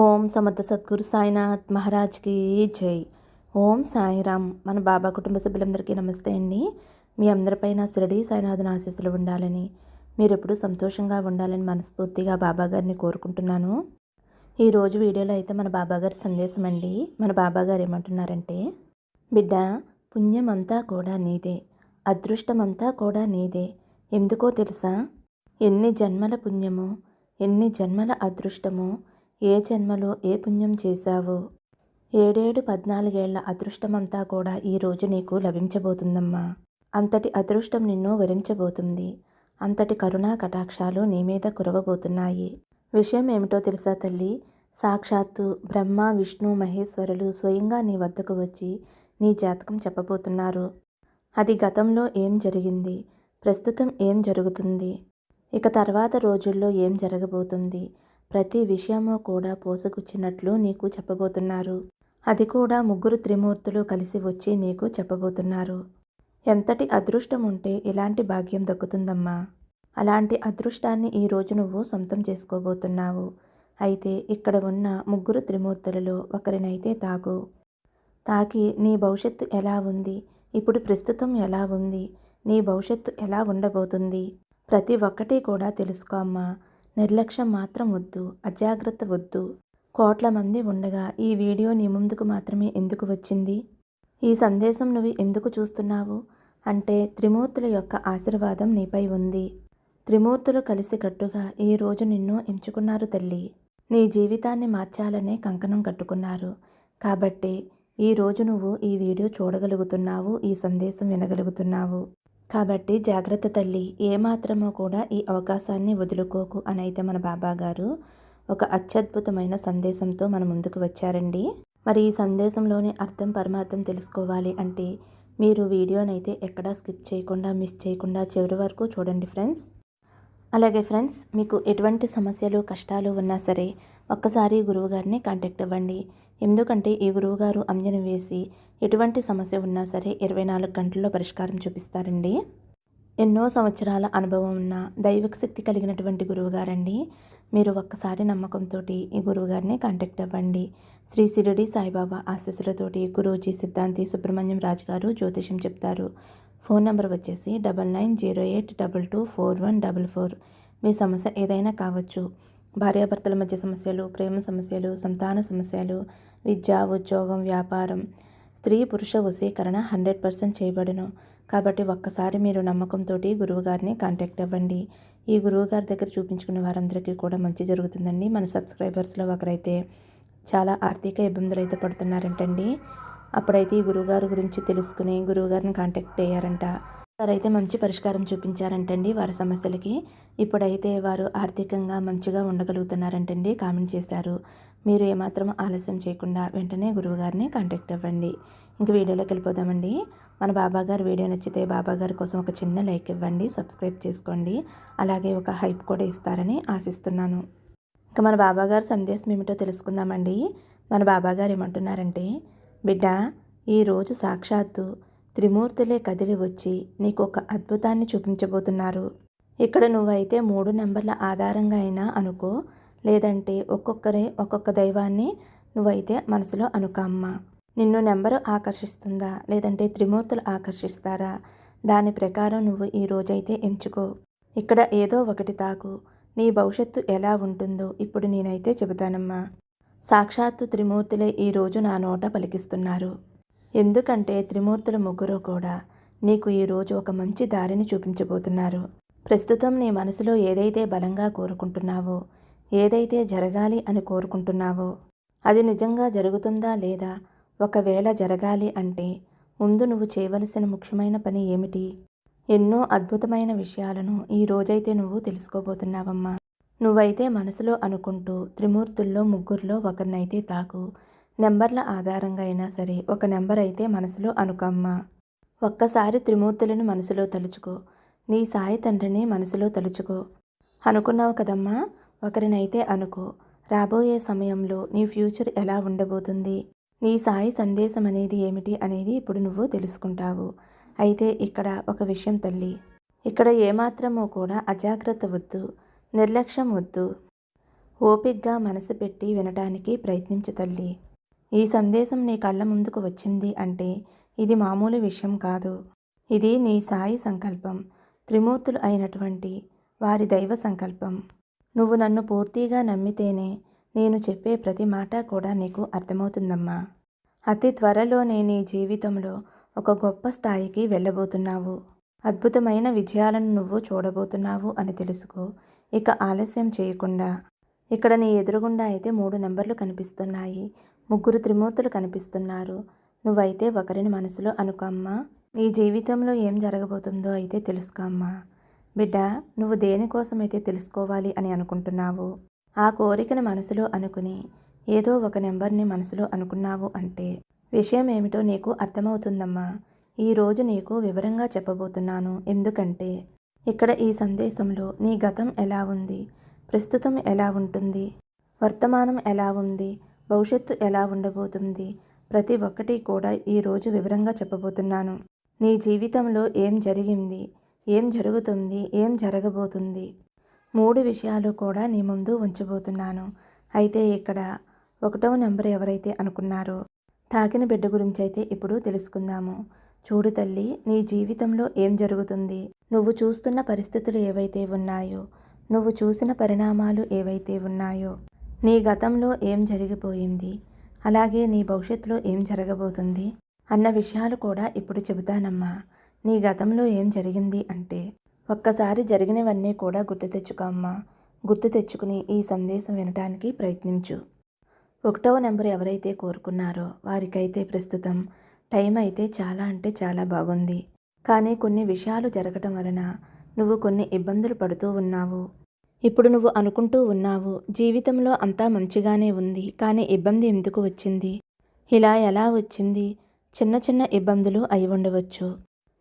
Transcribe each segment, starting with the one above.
ఓం సమర్థ సద్గురు సాయినాథ్ మహారాజ్కి జై. ఓం సాయిరామ్. మన బాబా కుటుంబ సభ్యులందరికీ నమస్తే అండి. మీ అందరిపైన శిరడి సాయినాథుని ఆశీస్సులు ఉండాలని మీరు ఎప్పుడూ సంతోషంగా ఉండాలని మనస్ఫూర్తిగా బాబాగారిని కోరుకుంటున్నాను. ఈరోజు వీడియోలో అయితే మన బాబా గారి సందేశం అండి. మన బాబా గారు ఏమంటున్నారంటే బిడ్డ పుణ్యమంతా కూడా నీదే అదృష్టమంతా కూడా నీదే. ఎందుకో తెలుసా? ఎన్ని జన్మల పుణ్యమో ఎన్ని జన్మల అదృష్టమో ఏ జన్మలో ఏ పుణ్యం చేశావు? ఏడేడు పద్నాలుగేళ్ళ అదృష్టమంతా కూడా ఈరోజు నీకు లభించబోతుందమ్మా. అంతటి అదృష్టం నిన్ను వరించబోతుంది. అంతటి కరుణా కటాక్షాలు నీ మీద కురవబోతున్నాయి. విషయం ఏమిటో తెలుసా తల్లి? సాక్షాత్తు బ్రహ్మ విష్ణు మహేశ్వరులు స్వయంగా నీ వద్దకు వచ్చి నీ జాతకం చెప్పబోతున్నారు. అది గతంలో ఏం జరిగింది? ప్రస్తుతం ఏం జరుగుతుంది? ఇక తర్వాత రోజుల్లో ఏం జరగబోతుంది? ప్రతి విషయము కూడా పోసుకొచ్చినట్లు నీకు చెప్పబోతున్నారు. అది కూడా ముగ్గురు త్రిమూర్తులు కలిసి వచ్చి నీకు చెప్పబోతున్నారు. ఎంతటి అదృష్టం ఉంటే ఇలాంటి భాగ్యం దక్కుతుందమ్మా. అలాంటి అదృష్టాన్ని ఈరోజు నువ్వు సొంతం చేసుకోబోతున్నావు. అయితే ఇక్కడ ఉన్న ముగ్గురు త్రిమూర్తులలో ఒకరినైతే తాగు. తాకి నీ భవిష్యత్తు ఎలా ఉంది? ఇప్పుడు ప్రస్తుతం ఎలా ఉంది? నీ భవిష్యత్తు ఎలా ఉండబోతుంది? ప్రతి ఒక్కటి కూడా తెలుసుకో అమ్మా. నిర్లక్ష్యం మాత్రం వద్దు అజాగ్రత్త వద్దు. కోట్ల మంది ఉండగా ఈ వీడియో నీ ముందుకు మాత్రమే ఎందుకు వచ్చింది? ఈ సందేశం నువ్వు ఎందుకు చూస్తున్నావు? అంటే త్రిమూర్తుల యొక్క ఆశీర్వాదం నీపై ఉంది. త్రిమూర్తులు కలిసి కట్టుగా ఈరోజు నిన్ను ఎంచుకున్నారు తల్లి. నీ జీవితాన్ని మార్చాలనే కంకణం కట్టుకున్నారు. కాబట్టి ఈరోజు నువ్వు ఈ వీడియో చూడగలుగుతున్నావు ఈ సందేశం వినగలుగుతున్నావు. కాబట్టి జాగ్రత్త తల్లి ఏమాత్రమో కూడా ఈ అవకాశాన్ని వదులుకోకు అని అయితే మన బాబా గారు ఒక అత్యద్భుతమైన సందేశంతో మన ముందుకు వచ్చారండి. మరి ఈ సందేశంలోని అర్థం పరమార్థం తెలుసుకోవాలి అంటే మీరు వీడియోనైతే ఎక్కడా స్కిప్ చేయకుండా మిస్ చేయకుండా చివరి వరకు చూడండి ఫ్రెండ్స్. అలాగే ఫ్రెండ్స్ మీకు ఎటువంటి సమస్యలు కష్టాలు ఉన్నా సరే ఒక్కసారి గురువుగారిని కాంటాక్ట్ అవ్వండి. ఎందుకంటే ఈ గురువుగారు అంజన వేసి ఎటువంటి సమస్య ఉన్నా సరే ఇరవై నాలుగు గంటల్లో పరిష్కారం చూపిస్తారండి. ఎన్నో సంవత్సరాల అనుభవం ఉన్న దైవిక శక్తి కలిగినటువంటి గురువుగారండి. మీరు ఒక్కసారి నమ్మకంతో ఈ గురువుగారిని కాంటాక్ట్ అవ్వండి. శ్రీ సిరిడి సాయిబాబా ఆశీస్సులతోటి గురూజీ సిద్ధాంతి సుబ్రహ్మణ్యం రాజు గారు జ్యోతిషం చెప్తారు. ఫోన్ నెంబర్ వచ్చేసి double nine zero eight double two four one double four. మీ సమస్య ఏదైనా కావచ్చు. భార్యాభర్తల మధ్య సమస్యలు ప్రేమ సమస్యలు సంతాన సమస్యలు విద్య ఉద్యోగం వ్యాపారం స్త్రీ పురుష వశీకరణ హండ్రెడ్ పర్సెంట్ చేయబడును. కాబట్టి ఒక్కసారి మీరు నమ్మకంతో గురువుగారిని కాంటాక్ట్ అవ్వండి. ఈ గురువుగారి దగ్గర చూపించుకున్న వారందరికీ కూడా మంచి జరుగుతుందండి. మన సబ్స్క్రైబర్స్లో ఒకరైతే చాలా ఆర్థిక ఇబ్బందులు అయితే పడుతున్నారంటండి. అప్పుడైతే ఈ గురువుగారి గురించి తెలుసుకుని గురువుగారిని కాంటాక్ట్ అయ్యారంట. వారైతే మంచి పరిష్కారం చూపించారంటండి వారి సమస్యలకి. ఇప్పుడైతే వారు ఆర్థికంగా మంచిగా ఉండగలుగుతున్నారంటండి కామెంట్ చేశారు. మీరు ఏమాత్రం ఆలస్యం చేయకుండా వెంటనే గురువుగారిని కాంటాక్ట్ అవ్వండి. ఇంక వీడియోలోకి వెళ్ళిపోదామండి. మన బాబాగారు వీడియో నచ్చితే బాబాగారి కోసం ఒక చిన్న లైక్ ఇవ్వండి సబ్స్క్రైబ్ చేసుకోండి. అలాగే ఒక హైప్ కూడా ఇస్తారని ఆశిస్తున్నాను. ఇంకా మన బాబాగారు సందేశం ఏమిటో తెలుసుకుందామండి. మన బాబాగారు ఏమంటున్నారంటే బిడ్డ ఈరోజు సాక్షాత్తు త్రిమూర్తులే కదిలి వచ్చి నీకు ఒక అద్భుతాన్ని చూపించబోతున్నారు. ఇక్కడ నువ్వైతే మూడు నెంబర్ల ఆధారంగా అయినా అనుకో లేదంటే ఒక్కొక్కరే ఒక్కొక్క దైవాన్ని నువ్వైతే మనసులో అనుకమ్మ నిన్ను నెంబరు ఆకర్షిస్తుందా లేదంటే త్రిమూర్తులు ఆకర్షిస్తారా? దాని ప్రకారం నువ్వు ఈ రోజైతే ఎంచుకో. ఇక్కడ ఏదో ఒకటి తాకు. నీ భవిష్యత్తు ఎలా ఉంటుందో ఇప్పుడు నేనైతే చెబుతానమ్మా. సాక్షాత్తు త్రిమూర్తులే ఈరోజు నా నోట పలికిస్తున్నారు. ఎందుకంటే త్రిమూర్తుల ముగ్గురు కూడా నీకు ఈరోజు ఒక మంచి దారిని చూపించబోతున్నారు. ప్రస్తుతం నీ మనసులో ఏదైతే బలంగా కోరుకుంటున్నావో ఏదైతే జరగాలి అని కోరుకుంటున్నావో అది నిజంగా జరుగుతుందా లేదా ఒకవేళ జరగాలి అంటే ముందు నువ్వు చేయవలసిన ముఖ్యమైన పని ఏమిటి? ఎన్నో అద్భుతమైన విషయాలను ఈ రోజైతే నువ్వు తెలుసుకోబోతున్నావమ్మా. నువ్వైతే మనసులో అనుకుంటూ త్రిమూర్తుల్లో ముగ్గురులో ఒకరినైతే తాకు నెంబర్ల ఆధారంగా అయినా సరే ఒక నెంబర్ అయితే మనసులో అనుకమ్మ. ఒక్కసారి త్రిమూర్తులను మనసులో తలుచుకో. నీ సాయి తండ్రిని మనసులో తలుచుకో. అనుకున్నావు కదమ్మా? ఒకరినైతే అనుకో. రాబోయే సమయంలో నీ ఫ్యూచర్ ఎలా ఉండబోతుంది? నీ సాయి సందేశం అనేది ఏమిటి అనేది ఇప్పుడు నువ్వు తెలుసుకుంటావు. అయితే ఇక్కడ ఒక విషయం తల్లి. ఇక్కడ ఏమాత్రమో కూడా అజాగ్రత్త వద్దు. నిర్లక్ష్యం వద్దు. ఓపిగ్గా మనసు పెట్టి వినటానికి ప్రయత్నించు తల్లి. ఈ సందేశం నీ కళ్ళ ముందుకు వచ్చింది అంటే ఇది మామూలు విషయం కాదు. ఇది నీ సాయి సంకల్పం. త్రిమూర్తులు అయినటువంటి వారి దైవ సంకల్పం. నువ్వు నన్ను పూర్తిగా నమ్మితేనే నేను చెప్పే ప్రతి మాట కూడా నీకు అర్థమవుతుందమ్మా. అతి త్వరలోనే నీ జీవితంలో ఒక గొప్ప స్థాయికి వెళ్ళబోతున్నావు. అద్భుతమైన విజయాలను నువ్వు చూడబోతున్నావు అని తెలుసుకో. ఇక ఆలస్యం చేయకుండా. ఇక్కడ నీ ఎదురుగుండా అయితే మూడు నెంబర్లు కనిపిస్తున్నాయి. ముగ్గురు త్రిమూర్తులు కనిపిస్తున్నారు. నువ్వైతే ఒకరిని మనసులో అనుకో అమ్మా. నీ జీవితంలో ఏం జరగబోతుందో అయితే తెలుసుకో అమ్మా. బిడ్డ నువ్వు దేనికోసమైతే తెలుసుకోవాలి అని అనుకుంటున్నావు? ఆ కోరికను మనసులో అనుకుని ఏదో ఒక నెంబర్ని మనసులో అనుకున్నావు అంటే విషయం ఏమిటో నీకు అర్థమవుతుందమ్మా. ఈరోజు నీకు వివరంగా చెప్పబోతున్నాను. ఎందుకంటే ఇక్కడ ఈ సందేశంలో నీ గతం ఎలా ఉంది? ప్రస్తుతం ఎలా ఉంటుంది? వర్తమానం ఎలా ఉంది? భవిష్యత్తు ఎలా ఉండబోతుంది? ప్రతి ఒక్కటి కూడా ఈరోజు వివరంగా చెప్పబోతున్నాను. నీ జీవితంలో ఏం జరిగింది? ఏం జరుగుతుంది? ఏం జరగబోతుంది? మూడు విషయాలు కూడా నీ ముందు ఉంచబోతున్నాను. అయితే ఇక్కడ ఒకటవ నెంబర్ ఎవరైతే అనుకున్నారో తాకిన బిడ్డ గురించి అయితే ఇప్పుడు తెలుసుకుందాము. చూడు తల్లి నీ జీవితంలో ఏం జరుగుతుంది? నువ్వు చూస్తున్న పరిస్థితులు ఏవైతే ఉన్నాయో నువ్వు చూసిన పరిణామాలు ఏవైతే ఉన్నాయో నీ గతంలో ఏం జరిగిపోయింది? అలాగే నీ భవిష్యత్తులో ఏం జరగబోతుంది? అన్న విషయాలు కూడా ఇప్పుడు చెబుతానమ్మా. నీ గతంలో ఏం జరిగింది అంటే ఒక్కసారి జరిగినవన్నీ కూడా గుర్తు తెచ్చుకోమ్మా గుర్తు తెచ్చుకుని ఈ సందేశం వినడానికి ప్రయత్నించు. ఒకటవ నెంబర్ ఎవరైతే కోరుకున్నారో వారికైతే ప్రస్తుతం టైం అయితే చాలా అంటే చాలా బాగుంది. కానీ కొన్ని విషయాలు జరగటం వలన నువ్వు కొన్ని ఇబ్బందులు పడుతూ ఉన్నావు. ఇప్పుడు నువ్వు అనుకుంటూ ఉన్నావు జీవితంలో అంతా మంచిగానే ఉంది కానీ ఇబ్బంది ఎందుకు వచ్చింది? ఇలా ఎలా వచ్చింది? చిన్న చిన్న ఇబ్బందులు అయి ఉండవచ్చు.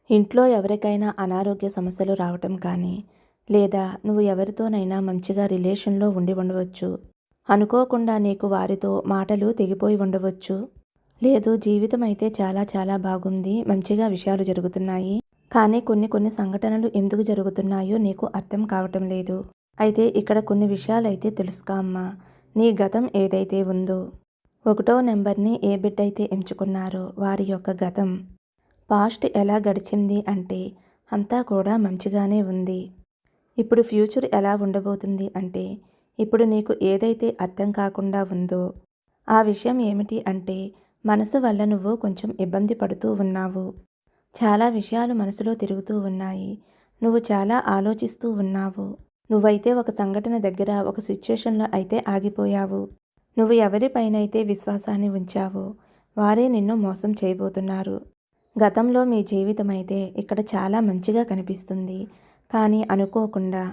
ఇంట్లో ఎవరికైనా అనారోగ్య సమస్యలు రావటం కానీ లేదా నువ్వు ఎవరితోనైనా మంచిగా రిలేషన్లో ఉండి ఉండవచ్చు. అనుకోకుండా నీకు వారితో మాటలు తెగిపోయి ఉండవచ్చు. లేదు జీవితం అయితే చాలా చాలా బాగుంది మంచిగా విషయాలు జరుగుతున్నాయి కానీ కొన్ని కొన్ని సంఘటనలు ఎందుకు జరుగుతున్నాయో నీకు అర్థం కావటం లేదు. అయితే ఇక్కడ కొన్ని విషయాలు అయితే అమ్మా. నీ గతం ఏదైతే ఉందో. ఒకటో నెంబర్ని ఏ బిడ్డ అయితే ఎంచుకున్నారో వారి యొక్క గతం. పాస్ట్ ఎలా గడిచింది అంటే అంతా కూడా మంచిగానే ఉంది. ఇప్పుడు ఫ్యూచర్ ఎలా ఉండబోతుంది అంటే ఇప్పుడు నీకు ఏదైతే అర్థం కాకుండా ఉందో. ఆ విషయం ఏమిటి అంటే మనసు వల్ల నువ్వు కొంచెం ఇబ్బంది పడుతూ ఉన్నావు. చాలా విషయాలు మనసులో తిరుగుతూ ఉన్నాయి. నువ్వు చాలా ఆలోచిస్తూ ఉన్నావు. నువ్వైతే ఒక సంఘటన దగ్గర ఒక సిచ్యుయేషన్లో అయితే ఆగిపోయావు. నువ్వు ఎవరిపైనైతే విశ్వాసాన్ని ఉంచావో వారే నిన్ను మోసం చేయబోతున్నారు. గతంలో మీ జీవితం అయితే ఇక్కడ చాలా మంచిగా కనిపిస్తుంది. కానీ అనుకోకుండా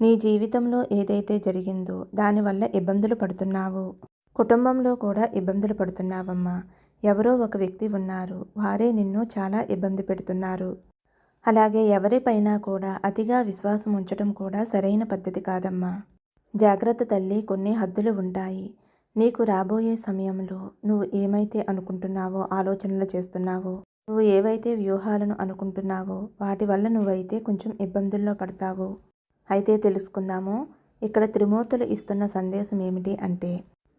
నీ జీవితంలో ఏదైతే జరిగిందో దానివల్ల ఇబ్బందులు పడుతున్నావు. కుటుంబంలో కూడా ఇబ్బందులు పడుతున్నావమ్మా. ఎవరో ఒక వ్యక్తి ఉన్నారు. వారే నిన్ను చాలా ఇబ్బంది పెడుతున్నారు. అలాగే ఎవరిపైనా కూడా అతిగా విశ్వాసం ఉంచడం కూడా సరైన పద్ధతి కాదమ్మా. జాగ్రత్త తల్లి కొన్ని హద్దులు ఉంటాయి. నీకు రాబోయే సమయంలో నువ్వు ఏమైతే అనుకుంటున్నావో ఆలోచనలు చేస్తున్నావో నువ్వు ఏవైతే వ్యూహాలను అనుకుంటున్నావో వాటి వల్ల నువ్వైతే కొంచెం ఇబ్బందుల్లో పడతావు అయితే తెలుసుకుందాము. ఇక్కడ త్రిమూర్తులు ఇస్తున్న సందేశం ఏమిటి అంటే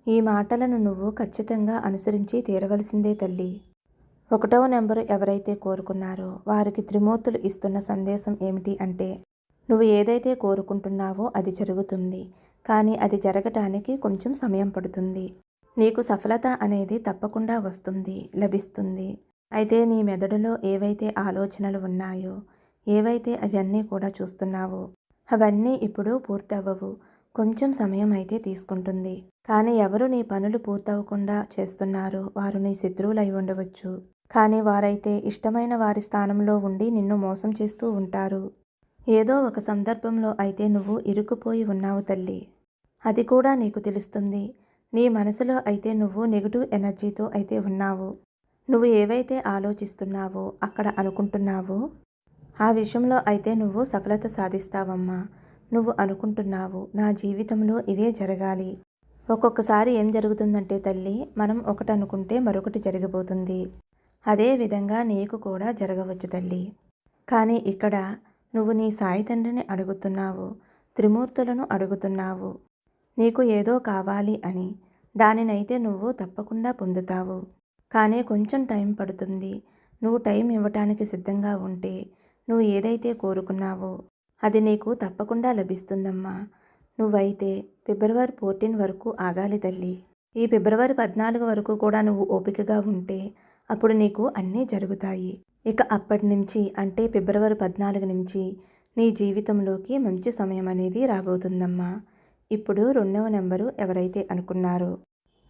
ఈ మాటలను నువ్వు ఖచ్చితంగా అనుసరించి తీరవలసిందే తల్లి. ఒకటవ నెంబరు ఎవరైతే కోరుకున్నారో వారికి త్రిమూర్తులు ఇస్తున్న సందేశం ఏమిటి అంటే నువ్వు ఏదైతే కోరుకుంటున్నావో అది జరుగుతుంది కానీ అది జరగటానికి కొంచెం సమయం పడుతుంది. నీకు సఫలత అనేది తప్పకుండా వస్తుంది లభిస్తుంది. అయితే నీ మెదడులో ఏవైతే ఆలోచనలు ఉన్నాయో ఏవైతే అవన్నీ కూడా చూస్తున్నావో అవన్నీ ఇప్పుడు పూర్తవ్వవు. కొంచెం సమయం అయితే తీసుకుంటుంది. కానీ ఎవరు నీ పనులు పూర్తవకుండా చేస్తున్నారో వారు నీ శత్రువులు అయి ఉండవచ్చు. కానీ వారైతే ఇష్టమైన వారి స్థానంలో ఉండి నిన్ను మోసం చేస్తూ ఉంటారు. ఏదో ఒక సందర్భంలో అయితే నువ్వు ఇరుక్కుపోయి ఉన్నావు తల్లి. అది కూడా నీకు తెలుస్తుంది. నీ మనసులో అయితే నువ్వు నెగిటివ్ ఎనర్జీతో అయితే ఉన్నావు. నువ్వు ఏవైతే ఆలోచిస్తున్నావో అక్కడ అనుకుంటున్నావో ఆ విషయంలో అయితే నువ్వు సఫలత సాధిస్తావమ్మా. నువ్వు అనుకుంటున్నావు నా జీవితంలో ఇవే జరగాలి. ఒక్కొక్కసారి ఏం జరుగుతుందంటే తల్లి మనం ఒకటి అనుకుంటే మరొకటి జరగబోతుంది అదే విధంగా నీకు కూడా జరగవచ్చు తల్లి. కానీ ఇక్కడ నువ్వు నీ సాయి తండ్రిని అడుగుతున్నావు త్రిమూర్తులను అడుగుతున్నావు. నీకు ఏదో కావాలి అని దానినైతే నువ్వు తప్పకుండా పొందుతావు. కానీ కొంచెం టైం పడుతుంది. నువ్వు టైం ఇవ్వటానికి సిద్ధంగా ఉంటే నువ్వు ఏదైతే కోరుకున్నావో అది నీకు తప్పకుండా లభిస్తుందమ్మా. నువ్వైతే ఫిబ్రవరి ఫోర్టీన్ వరకు ఆగాలి తల్లి. ఈ ఫిబ్రవరి పద్నాలుగు వరకు కూడా నువ్వు ఓపికగా ఉంటే అప్పుడు నీకు అన్నీ జరుగుతాయి. ఇక అప్పటి నుంచి అంటే ఫిబ్రవరి పద్నాలుగు నుంచి నీ జీవితంలోకి మంచి సమయం అనేది రాబోతుందమ్మా. ఇప్పుడు రెండవ నెంబరు ఎవరైతే అనుకున్నారో.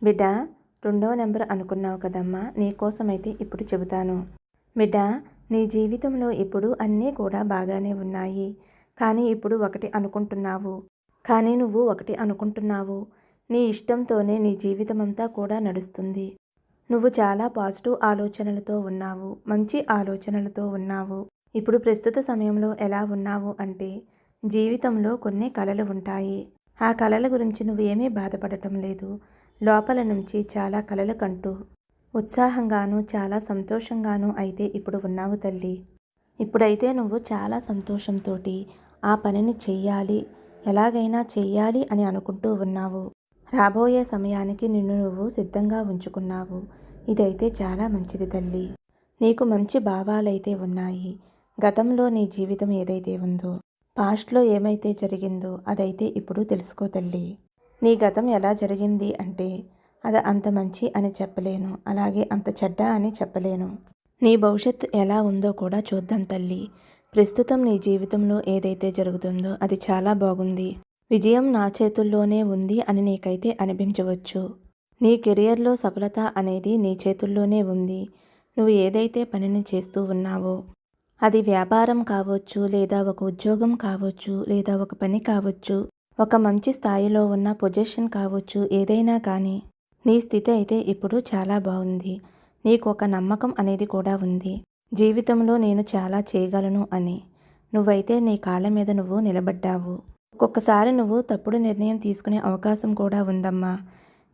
బిడ్డ రెండవ నెంబర్ అనుకున్నావు కదమ్మా. నీకోసమైతే ఇప్పుడు చెబుతాను. బిడ్డ నీ జీవితంలో ఇప్పుడు అన్నీ కూడా బాగానే ఉన్నాయి. కానీ ఇప్పుడు ఒకటి అనుకుంటున్నావు. కానీ నువ్వు ఒకటి అనుకుంటున్నావు. నీ ఇష్టంతోనే నీ జీవితం అంతా కూడా నడుస్తుంది. నువ్వు చాలా పాజిటివ్ ఆలోచనలతో ఉన్నావు మంచి ఆలోచనలతో ఉన్నావు. ఇప్పుడు ప్రస్తుత సమయంలో ఎలా ఉన్నావు అంటే జీవితంలో కొన్ని కళలు ఉంటాయి. ఆ కళల గురించి నువ్వు ఏమీ బాధపడటం లేదు. లోపల నుంచి చాలా కలలు కంటూ ఉత్సాహంగాను చాలా సంతోషంగాను అయితే ఇప్పుడు ఉన్నావు తల్లి. ఇప్పుడైతే నువ్వు చాలా సంతోషంతో ఆ పనిని చెయ్యాలి ఎలాగైనా చెయ్యాలి అని అనుకుంటూ ఉన్నావు. రాబోయే సమయానికి నిన్ను నువ్వు సిద్ధంగా ఉంచుకున్నావు. ఇదైతే చాలా మంచిది తల్లి. నీకు మంచి భావాలైతే ఉన్నాయి. గతంలో నీ జీవితం ఏదైతే ఉందో పాస్ట్లో ఏమైతే జరిగిందో అదైతే ఇప్పుడు తెలుసుకో తల్లి. నీ గతం ఎలా జరిగింది అంటే అది అంత మంచి అని చెప్పలేను. అలాగే అంత చెడ్డ అని చెప్పలేను. నీ భవిష్యత్తు ఎలా ఉందో కూడా చూద్దాం తల్లి. ప్రస్తుతం నీ జీవితంలో ఏదైతే జరుగుతుందో అది చాలా బాగుంది. విజయం నా చేతుల్లోనే ఉంది అని నీకైతే అనిపించవచ్చు. నీ కెరియర్లో సఫలత అనేది నీ చేతుల్లోనే ఉంది. నువ్వు ఏదైతే పనిని చేస్తూ ఉన్నావో అది వ్యాపారం కావచ్చు లేదా ఒక ఉద్యోగం కావచ్చు లేదా ఒక పని కావచ్చు ఒక మంచి స్థాయిలో ఉన్న పొజిషన్ కావచ్చు ఏదైనా కానీ నీ స్థితి అయితే ఇప్పుడు చాలా బాగుంది. నీకు ఒక నమ్మకం అనేది కూడా ఉంది. జీవితంలో నేను చాలా చేయగలను అని. నువ్వైతే నీ కాళ్ళ మీద నువ్వు నిలబడ్డావు. ఒక్కొక్కసారి నువ్వు తప్పుడు నిర్ణయం తీసుకునే అవకాశం కూడా ఉందమ్మా.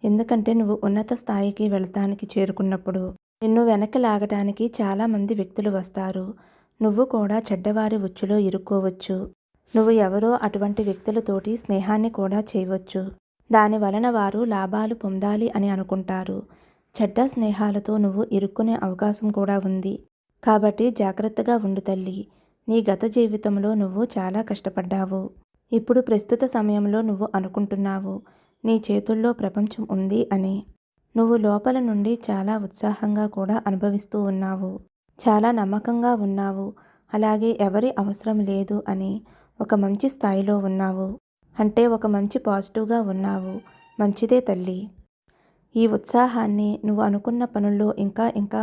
ఎందుకంటే నువ్వు ఉన్నత స్థాయికి వెళతానికి చేరుకున్నప్పుడు నిన్ను వెనక్కి లాగటానికి చాలామంది వ్యక్తులు వస్తారు. నువ్వు కూడా చెడ్డవారి ఉచ్చులో ఇరుక్కోవచ్చు. నువ్వు ఎవరో అటువంటి వ్యక్తులతోటి స్నేహాన్ని కూడా చేయవచ్చు. దాని వలన వారు లాభాలు పొందాలి అని అనుకుంటారు. చెడ్డ స్నేహాలతో నువ్వు ఇరుక్కునే అవకాశం కూడా ఉంది. కాబట్టి జాగ్రత్తగా ఉండు తల్లి. నీ గత జీవితంలో నువ్వు చాలా కష్టపడ్డావు. ఇప్పుడు ప్రస్తుత సమయంలో నువ్వు అనుకుంటున్నావు. నీ చేతుల్లో ప్రపంచం ఉంది అని. నువ్వు లోపల నుండి చాలా ఉత్సాహంగా కూడా అనుభవిస్తూ ఉన్నావు. చాలా నమ్మకంగా ఉన్నావు. అలాగే ఎవరి అవసరం లేదు అని ఒక మంచి స్థాయిలో ఉన్నావు. అంటే ఒక మంచి పాజిటివ్గా ఉన్నావు. మంచిదే తల్లి. ఈ ఉత్సాహాన్ని నువ్వు అనుకున్న పనుల్లో ఇంకా ఇంకా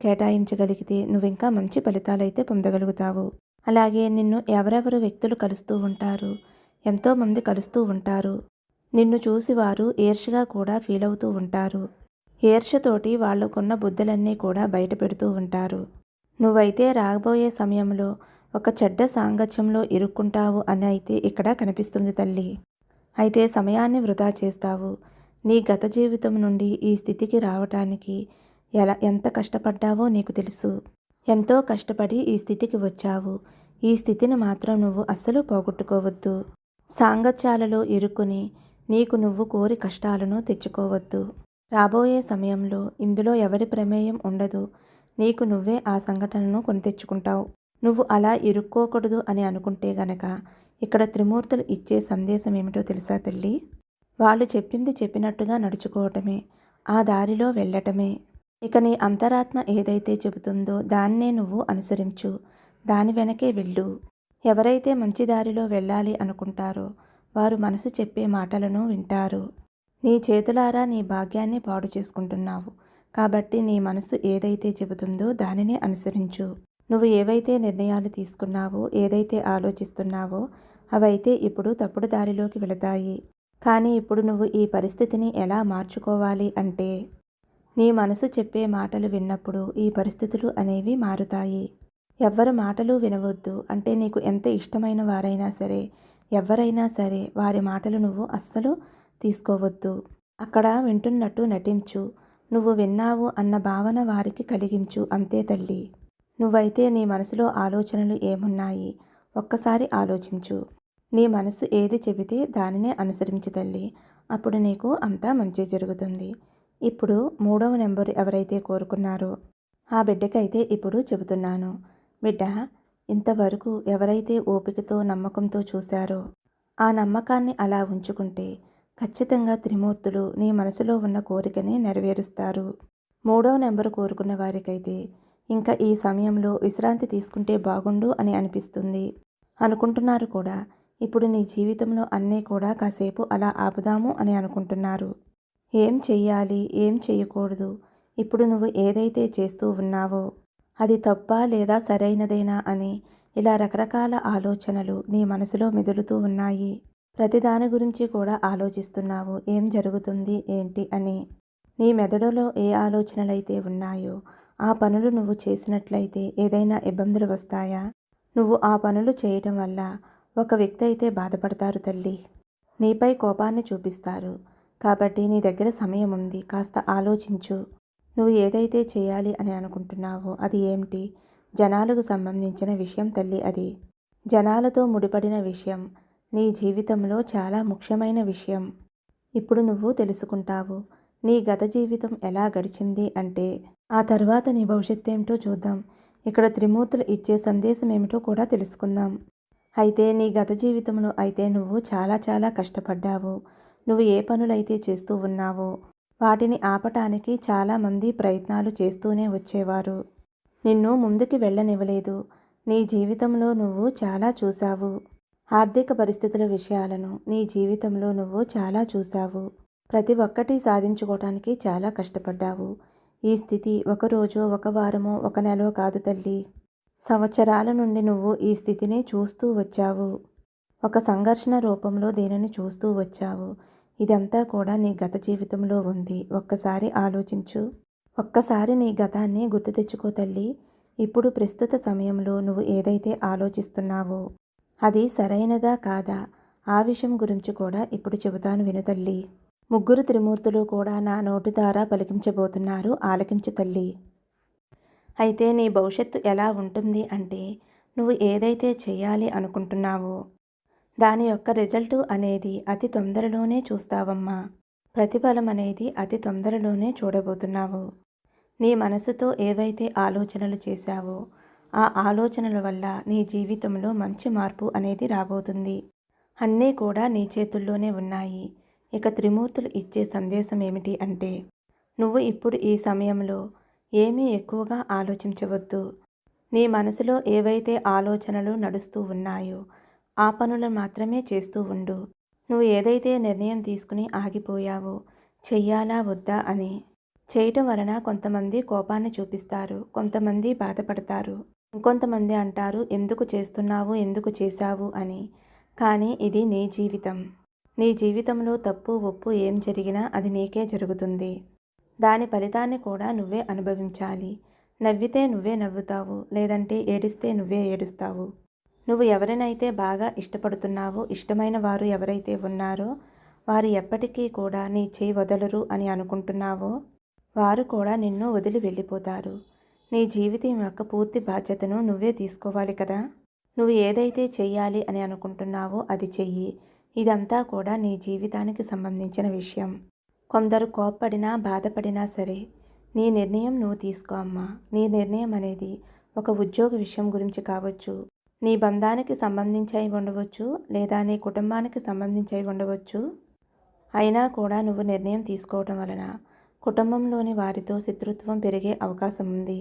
కేటాయించగలిగితే నువ్వు ఇంకా మంచి ఫలితాలైతే పొందగలుగుతావు. అలాగే నిన్ను ఎవరెవరు వ్యక్తులు కలుస్తూ ఉంటారు ఎంతోమంది కలుస్తూ ఉంటారు. నిన్ను చూసి వారు ఈర్షగా కూడా ఫీల్ అవుతూ ఉంటారు. ఈర్షతోటి వాళ్ళకున్న బుద్ధులన్నీ కూడా బయట పెడుతూ ఉంటారు. నువ్వైతే రాబోయే సమయంలో ఒక చెడ్డ సాంగత్యంలో ఇరుక్కుంటావు అని అయితే ఇక్కడ కనిపిస్తుంది తల్లి. అయితే సమయాన్ని వృధా చేస్తావు. నీ గత జీవితం నుండి ఈ స్థితికి రావటానికి ఎలా ఎంత కష్టపడ్డావో నీకు తెలుసు. ఎంతో కష్టపడి ఈ స్థితికి వచ్చావు. ఈ స్థితిని మాత్రం నువ్వు అస్సలు పోగొట్టుకోవద్దు. సాంగత్యాలలో ఇరుక్కుని నీకు నువ్వు కోరి కష్టాలను తెచ్చుకోవద్దు. రాబోయే సమయంలో ఇందులో ఎవరి ప్రమేయం ఉండదు. నీకు నువ్వే ఆ సంఘటనను కొని తెచ్చుకుంటావు. నువ్వు అలా ఇరుక్కోకూడదు అని అనుకుంటే గనక ఇక్కడ త్రిమూర్తులు ఇచ్చే సందేశం ఏమిటో తెలుసా తల్లి? వాళ్ళు చెప్పింది చెప్పినట్టుగా నడుచుకోవటమే. ఆ దారిలో వెళ్ళటమే. ఇక నీ అంతరాత్మ ఏదైతే చెబుతుందో దాన్నే నువ్వు అనుసరించు. దాని వెనకే వెళ్ళు. ఎవరైతే మంచి దారిలో వెళ్ళాలి అనుకుంటారో వారు మనసు చెప్పే మాటలను వింటారు. నీ చేతులారా నీ భాగ్యాన్ని పాడు చేసుకుంటున్నావు. కాబట్టి నీ మనసు ఏదైతే చెబుతుందో దానినే అనుసరించు. నువ్వు ఏవైతే నిర్ణయాలు తీసుకున్నావో ఏదైతే ఆలోచిస్తున్నావో అవైతే ఇప్పుడు తప్పుడు దారిలోకి వెళతాయి. కానీ ఇప్పుడు నువ్వు ఈ పరిస్థితిని ఎలా మార్చుకోవాలి అంటే నీ మనసు చెప్పే మాటలు విన్నప్పుడు ఈ పరిస్థితులు అనేవి మారుతాయి. ఎవ్వరు మాటలు వినవద్దు. అంటే నీకు ఎంత ఇష్టమైన వారైనా సరే ఎవరైనా సరే వారి మాటలు నువ్వు అస్సలు తీసుకోవద్దు. అక్కడ వింటున్నట్టు నటించు. నువ్వు విన్నావు అన్న భావన వారికి కలిగించు అంతే తల్లి. నువ్వైతే నీ మనసులో ఆలోచనలు ఏమున్నాయి? ఒక్కసారి ఆలోచించు. నీ మనసు ఏది చెబితే దానినే అనుసరించు తల్లి. అప్పుడు నీకు అంతా మంచి జరుగుతుంది. ఇప్పుడు మూడవ నెంబర్ ఎవరైతే కోరుకున్నారో ఆ బిడ్డకైతే ఇప్పుడు చెబుతున్నాను. బిడ్డ ఇంతవరకు ఎవరైతే ఓపికతో నమ్మకంతో చూశారో ఆ నమ్మకాన్ని అలా ఉంచుకుంటే ఖచ్చితంగా త్రిమూర్తులు నీ మనసులో ఉన్న కోరికని నెరవేరుస్తారు. మూడవ నెంబర్ కోరుకున్న వారికైతే ఇంకా ఈ సమయంలో విశ్రాంతి తీసుకుంటే బాగుండు అని అనిపిస్తుంది. అనుకుంటున్నారు కూడా. ఇప్పుడు నీ జీవితంలో అన్నీ కూడా కాసేపు అలా ఆపుదాము అని అనుకుంటున్నారు. ఏం చెయ్యాలి? ఏం చేయకూడదు ఇప్పుడు నువ్వు ఏదైతే చేస్తూ ఉన్నావో అది తప్ప లేదా సరైనదేనా అని ఇలా రకరకాల ఆలోచనలు నీ మనసులో మెదులుతూ ఉన్నాయి. ప్రతిదాని గురించి కూడా ఆలోచిస్తున్నావు. ఏం జరుగుతుంది? ఏంటి? అని నీ మెదడులో ఏ ఆలోచనలైతే ఉన్నాయో ఆ పనులు నువ్వు చేసినట్లయితే ఏదైనా ఇబ్బందులు వస్తాయా? నువ్వు ఆ పనులు చేయటం వల్ల ఒక వ్యక్తి అయితే బాధపడతారు తల్లి. నీపై కోపాన్ని చూపిస్తారు. కాబట్టి నీ దగ్గర సమయం ఉంది కాస్త ఆలోచించు. నువ్వు ఏదైతే చేయాలి అని అనుకుంటున్నావో అది ఏమిటి? జనాలకు సంబంధించిన విషయం తల్లి అది. జనాలతో ముడిపడిన విషయం. నీ జీవితంలో చాలా ముఖ్యమైన విషయం. ఇప్పుడు నువ్వు తెలుసుకుంటావు. నీ గత జీవితం ఎలా గడిచింది అంటే ఆ తర్వాత నీ భవిష్యత్తు ఏమిటో చూద్దాం. ఇక్కడ త్రిమూర్తులు ఇచ్చే సందేశం ఏమిటో కూడా తెలుసుకుందాం. అయితే నీ గత జీవితంలో అయితే నువ్వు చాలా చాలా కష్టపడ్డావు. నువ్వు ఏ పనులైతే చేస్తూ ఉన్నావో వాటిని ఆపటానికి చాలామంది ప్రయత్నాలు చేస్తూనే వచ్చేవారు. నిన్ను ముందుకు వెళ్ళనివ్వలేదు. నీ జీవితంలో నువ్వు చాలా చూశావు. ఆర్థిక పరిస్థితుల విషయాలను నీ జీవితంలో నువ్వు చాలా చూశావు. ప్రతి ఒక్కటి సాధించుకోవటానికి చాలా కష్టపడ్డావు. ఈ స్థితి ఒకరోజు ఒక వారమో ఒక నెలో కాదు తల్లి. సంవత్సరాల నుండి నువ్వు ఈ స్థితిని చూస్తూ వచ్చావు. ఒక సంఘర్షణ రూపంలో దీనిని చూస్తూ వచ్చావు. ఇదంతా కూడా నీ గత జీవితంలో ఉంది. ఒక్కసారి ఆలోచించు. ఒక్కసారి నీ గతాన్ని గుర్తు తెచ్చుకో తల్లి. ఇప్పుడు ప్రస్తుత సమయంలో నువ్వు ఏదైతే ఆలోచిస్తున్నావో అది సరైనదా కాదా? ఆ విషయం గురించి కూడా ఇప్పుడు చెబుతాను వినుతల్లి ముగ్గురు త్రిమూర్తులు కూడా నా నోటి ద్వారా పలికించబోతున్నారు. ఆలకించు తల్లి. అయితే నీ భవిష్యత్తు ఎలా ఉంటుంది అంటే నువ్వు ఏదైతే చేయాలి అనుకుంటున్నావో దాని యొక్క రిజల్ట్ అనేది అతి తొందరలోనే చూస్తావమ్మా. ప్రతిఫలం అనేది అతి తొందరలోనే చూడబోతున్నావు. నీ మనసుతో ఏవైతే ఆలోచనలు చేశావో ఆ ఆలోచనల వల్ల నీ జీవితంలో మంచి మార్పు అనేది రాబోతుంది. అన్నీ కూడా నీ చేతుల్లోనే ఉన్నాయి. ఇక త్రిమూర్తులు ఇచ్చే సందేశం ఏమిటి అంటే నువ్వు ఇప్పుడు ఈ సమయంలో ఏమీ ఎక్కువగా ఆలోచించవద్దు. నీ మనసులో ఏవైతే ఆలోచనలు నడుస్తూ ఉన్నాయో ఆ పనులు మాత్రమే చేస్తూ ఉండు. నువ్వు ఏదైతే నిర్ణయం తీసుకుని ఆగిపోయావో చెయ్యాలా వద్దా అని. చేయటం వలన కొంతమంది కోపాన్ని చూపిస్తారు కొంతమంది బాధపడతారు. ఇంకొంతమంది అంటారు ఎందుకు చేస్తున్నావు ఎందుకు చేశావు అని. కానీ ఇది నీ జీవితం. నీ జీవితంలో తప్పు ఒప్పు ఏం జరిగినా అది నీకే జరుగుతుంది. దాని ఫలితాన్ని కూడా నువ్వే అనుభవించాలి. నవ్వితే నువ్వే నవ్వుతావు లేదంటే ఏడిస్తే నువ్వే ఏడుస్తావు. నువ్వు ఎవరినైతే బాగా ఇష్టపడుతున్నావో ఇష్టమైన వారు ఎవరైతే ఉన్నారో వారు ఎప్పటికీ కూడా నీ చేయి వదలరు అని అనుకుంటున్నావో వారు కూడా నిన్ను వదిలి వెళ్ళిపోతారు. నీ జీవితం యొక్క పూర్తి బాధ్యతను నువ్వే తీసుకోవాలి కదా? నువ్వు ఏదైతే చెయ్యాలి అని అనుకుంటున్నావో అది చెయ్యి. ఇదంతా కూడా నీ జీవితానికి సంబంధించిన విషయం. కొందరు కోప్పడినా బాధపడినా సరే నీ నిర్ణయం నువ్వు తీసుకో అమ్మా. నీ నిర్ణయం అనేది ఒక ఉద్యోగ విషయం గురించి కావచ్చు నీ బంధానికి సంబంధించి ఉండవచ్చు లేదా నీ కుటుంబానికి సంబంధించి ఉండవచ్చు. అయినా కూడా నువ్వు నిర్ణయం తీసుకోవటం వలన కుటుంబంలోని వారితో శత్రుత్వం పెరిగే అవకాశం ఉంది.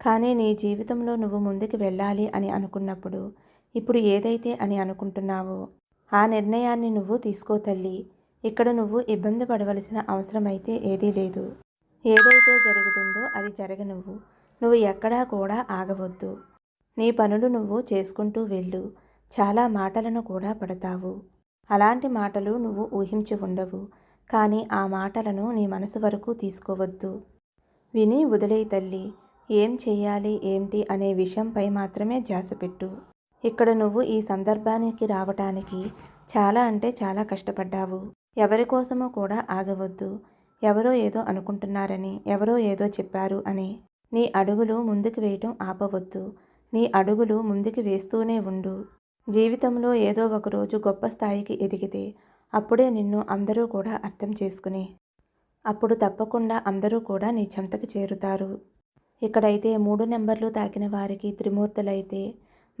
కానీ నీ జీవితంలో నువ్వు ముందుకు వెళ్ళాలి అని అనుకున్నప్పుడు ఇప్పుడు ఏదైతే అని అనుకుంటున్నావో ఆ నిర్ణయాన్ని నువ్వు తీసుకో తల్లి. ఇక్కడ నువ్వు ఇబ్బంది పడవలసిన అవసరం అయితే ఏదీ లేదు. ఏదైతే జరుగుతుందో అది జరగనువ్వు నువ్వు ఎక్కడా కూడా ఆగవద్దు. నీ పనులు నువ్వు చేసుకుంటూ వెళ్ళు. చాలా మాటలను కూడా పడతావు. అలాంటి మాటలు నువ్వు ఊహించి ఉండవు. కానీ ఆ మాటలను నీ మనసు వరకు తీసుకోవద్దు. విని వదిలే తల్లి. ఏం చేయాలి ఏంటి అనే విషయంపై మాత్రమే ధ్యాస పెట్టు. ఇక్కడ నువ్వు ఈ సందర్భానికి రావటానికి చాలా అంటే చాలా కష్టపడ్డావు. ఎవరి కోసమో కూడా ఆగవద్దు. ఎవరో ఏదో అనుకుంటున్నారని ఎవరో ఏదో చెప్పారు అని నీ అడుగులు ముందుకు వేయటం ఆపవద్దు. నీ అడుగులు ముందుకు వేస్తూనే ఉండు. జీవితంలో ఏదో ఒక రోజు గొప్ప స్థాయికి ఎదిగితే అప్పుడే నిన్ను అందరూ కూడా అర్థం చేసుకుని అప్పుడు తప్పకుండా అందరూ కూడా నీ చెంతకు చేరుతారు. ఇక్కడైతే మూడు నెంబర్లు తాకిన వారికి త్రిమూర్తులైతే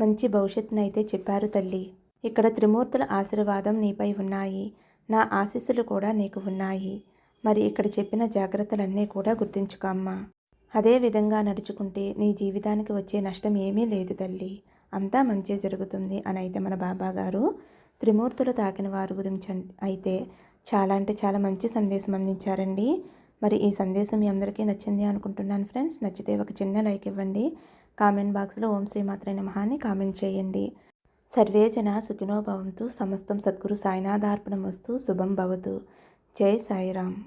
మంచి భవిష్యత్తునైతే చెప్పారు తల్లి. ఇక్కడ త్రిమూర్తుల ఆశీర్వాదం నీపై ఉన్నాయి. నా ఆశీస్సులు కూడా నీకు ఉన్నాయి. మరి ఇక్కడ చెప్పిన జాగ్రత్తలన్నీ కూడా గుర్తించుకోమ్మా అదే విధంగా నడుచుకుంటే నీ జీవితానికి వచ్చే నష్టం ఏమీ లేదు తల్లి. అంతా మంచి జరుగుతుంది అని అయితే మన బాబా గారు త్రిమూర్తులు తాకిన వారి గురించి అయితే చాలా అంటే చాలా మంచి సందేశం అందించారండి. మరి ఈ సందేశం మీ అందరికీ నచ్చింది అనుకుంటున్నాను ఫ్రెండ్స్. నచ్చితే ఒక చిన్న లైక్ ఇవ్వండి. కామెంట్ బాక్స్లో ఓం శ్రీ మాత్రే నమః కామెంట్ చేయండి. సర్వే జన సుఖినో భవంతు. సమస్తం సద్గురు సాయినాథార్పణం వస్తూ శుభం భవతు. జై సాయిరామ్.